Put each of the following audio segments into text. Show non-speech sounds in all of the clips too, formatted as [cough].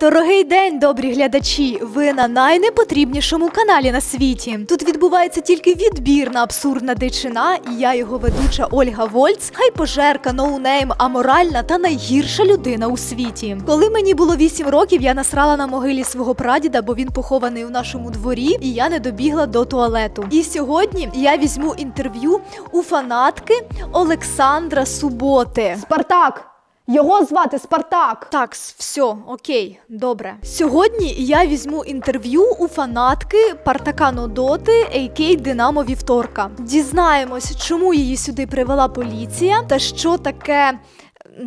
Дорогий день, добрі глядачі! Ви на найнепотрібнішому каналі на світі. Тут відбувається тільки відбірна абсурдна дичина, і я його ведуча Ольга Вольц, хайпожерка, ноунейм, аморальна та найгірша людина у світі. Коли мені було 8 років, я насрала на могилі свого прадіда, бо він похований у нашому дворі, і я не добігла до туалету. І сьогодні я візьму інтерв'ю у фанатки Олександра Суботи. Спартак! Його звати Спартак. Так, все, окей, добре. Сьогодні я візьму інтерв'ю у фанатки Партака Нодоти, а.к. Динамо Вівторка. Дізнаємось, чому її сюди привела поліція, та що таке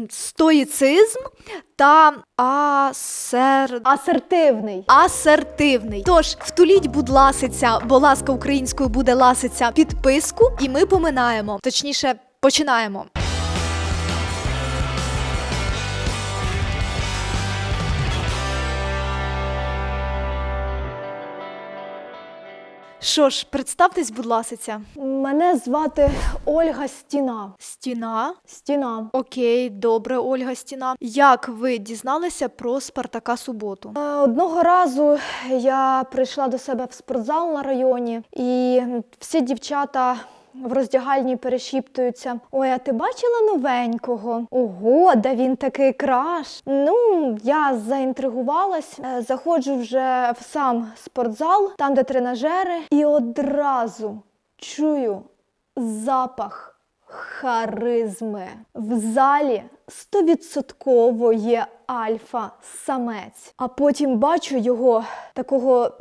стоїцизм та асер... Асертивний. Асертивний. Тож втуліть, будь ласиця, бо ласка українською буде ласиця підписку, і ми поминаємо. Точніше, починаємо. Що ж, представтесь, будь ласка. Мене звати Ольга Стіна. Стіна. Стіна. Окей, добре, Ольга Стіна. Як ви дізналися про Спартака Суботу? Е, Одного разу я прийшла до себе в спортзал на районі, і всі дівчата. В роздягальні перешіптуються. Ой, а ти бачила новенького? Ого, да він такий краш. Ну, я заінтригувалась, е, заходжу вже в сам спортзал, там, де тренажери, і одразу чую запах харизми. В залі стовідсотково є альфа-самець. А потім бачу його такого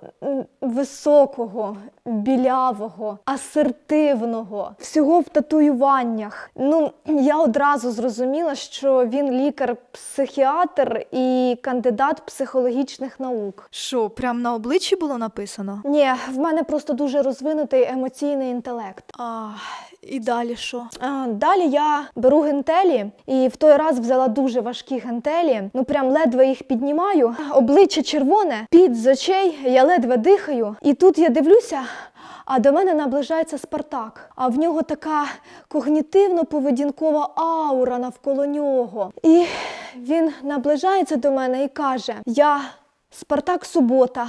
високого, білявого, асертивного, всього в татуюваннях. Ну, я одразу зрозуміла, що він лікар-психіатр і кандидат психологічних наук. Що, прям на обличчі було написано? Ні, в мене просто дуже розвинутий емоційний інтелект. А, і далі що? А, Далі я беру гентелі і в той раз взяла дуже важкі гентелі. Ну прям ледве їх піднімаю. Обличчя червоне, під з очей, я ледве дихаю. І тут я дивлюся. А до мене наближається Спартак, а в нього така когнітивно-поведінкова аура навколо нього. І він наближається до мене і каже: Я Спартак Субота,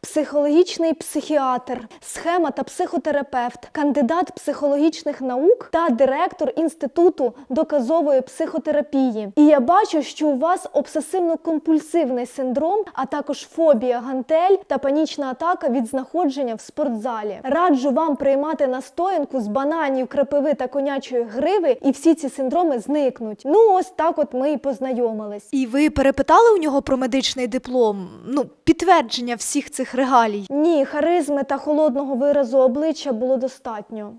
психологічний психіатр, схема та психотерапевт, кандидат психологічних наук та директор інституту доказової психотерапії. І я бачу, що у вас обсесивно-компульсивний синдром, а також фобія гантель та панічна атака від знаходження в спортзалі. Раджу вам приймати настоянку з бананів, крапиви та конячої гриви, і всі ці синдроми зникнуть. Ну ось так, от ми і познайомились. І ви перепитали у нього про медичний диплом? Ну, підтвердження всіх цих регалій. Ні, харизми та холодного виразу обличчя було достатньо.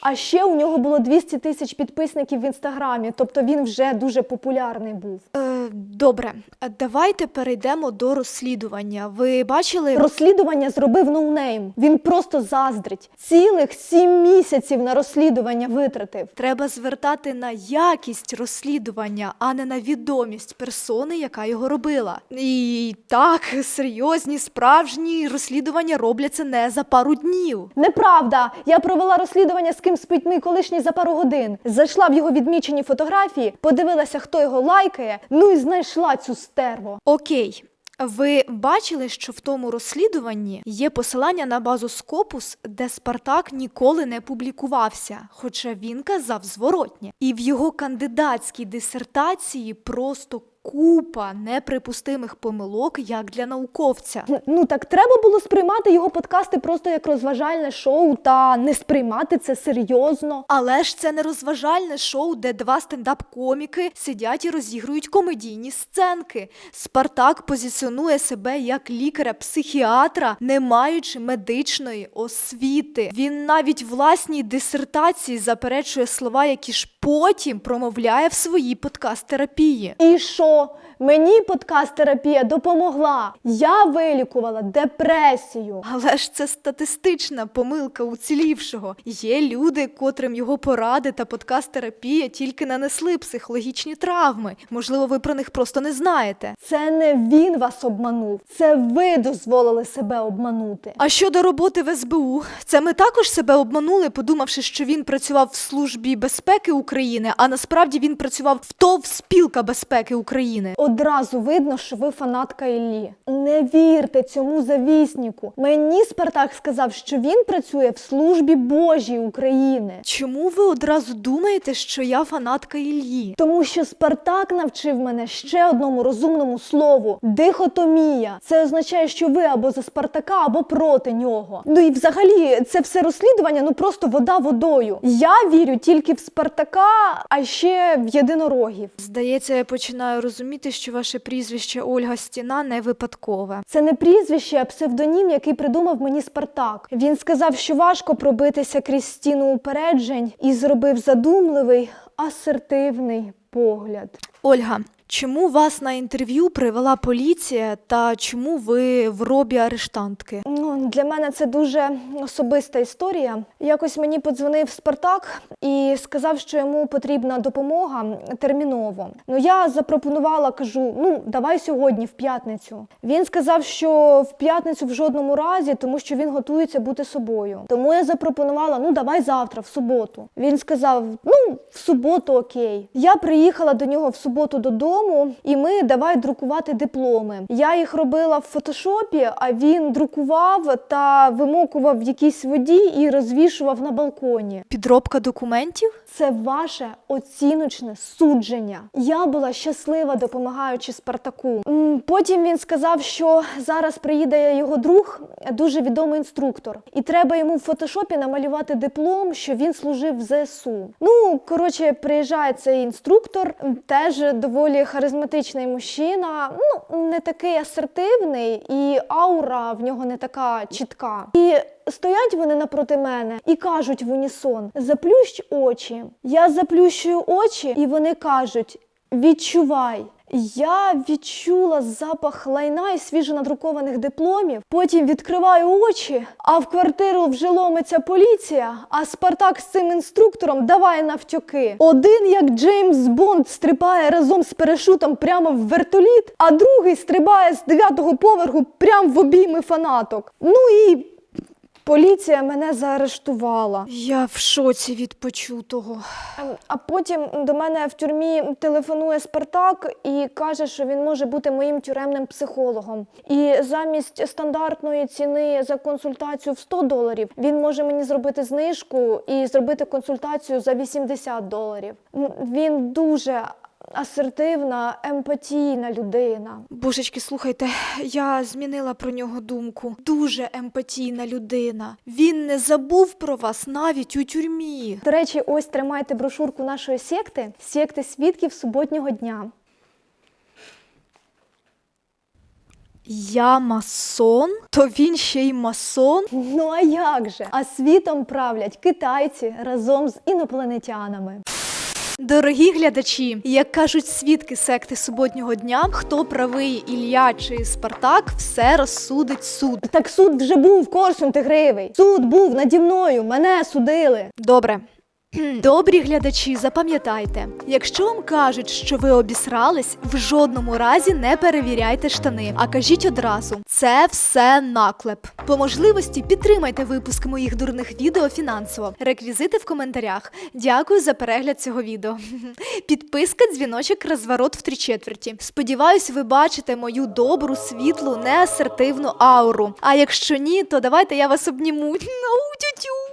А ще у нього було 200 тисяч підписників в інстаграмі, тобто він вже дуже популярний був. Е, добре, давайте перейдемо до розслідування. Ви бачили Розслідування зробив ноунейм. Він просто заздрить. Цілих сім місяців на розслідування витратив. Треба звертати на якість розслідування, а не на відомість персони, яка його робила. І так, серйозні, справжні розслідування робляться не за пару днів. Неправда, я провела розслідування з ким спить мій колишній за пару годин. Зайшла в його відмічені фотографії, подивилася, хто його лайкає, ну і знайшла цю стерву. Окей. Ви бачили, що в тому розслідуванні є посилання на базу Скопус, де Спартак ніколи не публікувався, хоча він казав зворотнє. І в його кандидатській дисертації просто купа неприпустимих помилок, як для науковця. Ну так треба було сприймати його подкасти просто як розважальне шоу та не сприймати це серйозно. Але ж це не розважальне шоу, де два стендап-коміки сидять і розігрують комедійні сценки. Спартак позиціонує себе як лікаря-психіатра, не маючи медичної освіти. Він навіть власній дисертації заперечує слова, які ж потім промовляє в своїй подкаст-терапії. І що? Мені подкаст-терапія допомогла. Я вилікувала депресію. Але ж це статистична помилка уцілівшого. Є люди, котрим його поради та подкаст-терапія тільки нанесли психологічні травми. Можливо, ви про них просто не знаєте. Це не він вас обманув, це ви дозволили себе обманути. А щодо роботи в СБУ, це ми також себе обманули, подумавши, що він працював в службі безпеки України. України, а насправді він працював в ТОВ Спілка безпеки України. Одразу видно, що ви фанатка Іллі. Не вірте цьому завісніку. Мені Спартак сказав, що він працює в службі Божій України. Чому ви одразу думаєте, що я фанатка Іллі? Тому що Спартак навчив мене ще одному розумному слову дихотомія. Це означає, що ви або за Спартака, або проти нього. Ну і взагалі це все розслідування, ну просто вода водою. Я вірю тільки в Спартака, а ще в єдинорогів. Здається, я починаю розуміти, що ваше прізвище Ольга Стіна не випадкове. Це не прізвище, а псевдонім, який придумав мені Спартак. Він сказав, що важко пробитися крізь стіну упереджень і зробив задумливий, асертивний погляд. Ольга, чому вас на інтерв'ю привела поліція та чому ви в робі арештантки? Ну, для мене це дуже особиста історія. Якось мені подзвонив Спартак і сказав, що йому потрібна допомога терміново. Ну я запропонувала, кажу: ну давай сьогодні, в п'ятницю. Він сказав, що в п'ятницю в жодному разі, тому що він готується бути собою. Тому я запропонувала: ну давай завтра, в суботу. Він сказав: ну, в суботу окей. Я приїхала до нього в суботу додому, і ми давай друкувати дипломи. Я їх робила в фотошопі, а він друкував та вимокував в якійсь воді і розвішував на балконі. Підробка документів? Це ваше оціночне судження. Я була щаслива, допомагаючи Спартаку. Потім він сказав, що зараз приїде його друг, дуже відомий інструктор, і треба йому в фотошопі намалювати диплом, що він служив в ЗСУ. Ну коротше, приїжджає цей інструктор, теж доволі харизматичний мужчина. Ну не такий асертивний, і аура в нього не така чітка. І Стоять вони напроти мене і кажуть в унісон: заплющ очі. Я заплющую очі, і вони кажуть: відчувай. Я відчула запах лайна і свіжонадрукованих дипломів. Потім відкриваю очі, а в квартиру вже ломиться поліція. А Спартак з цим інструктором давай навтюки. Один, як Джеймс Бонд, стрибає разом з парашутом прямо в вертоліт, а другий стрибає з дев'ятого поверху прямо в обійми фанаток. Ну і Поліція мене заарештувала. Я в шоці від почутого. Ем, А потім до мене в тюрмі телефонує Спартак і каже, що він може бути моїм тюремним психологом. І замість стандартної ціни за консультацію в 100 доларів він може мені зробити знижку і зробити консультацію за 80 доларів. Він дуже асертивна, емпатійна людина. Божечки, слухайте, я змінила про нього думку. Дуже емпатійна людина. Він не забув про вас навіть у тюрмі. До речі, ось тримайте брошурку нашої секти секти свідків суботнього дня. Я масон? То він ще й масон? Ну а як же? А світом правлять китайці разом з інопланетянами. Дорогі глядачі, як кажуть свідки секти суботнього дня, хто правий Ілля чи Спартак, все розсудить суд. Так суд вже був Корсун Тигривий. Суд був наді мною, мене судили. Добре. Добрі глядачі, запам'ятайте, якщо вам кажуть, що ви обісрались, в жодному разі не перевіряйте штани, а кажіть одразу: це все наклеп. По можливості підтримайте випуск моїх дурних відео фінансово. Реквізити в коментарях. Дякую за перегляд цього відео. [laughs] Підписка, дзвіночок, розворот в три четверті. Сподіваюсь, ви бачите мою добру, світлу, неасертивну ауру. А якщо ні, то давайте я вас обніму. [laughs] Ну, тю-тю.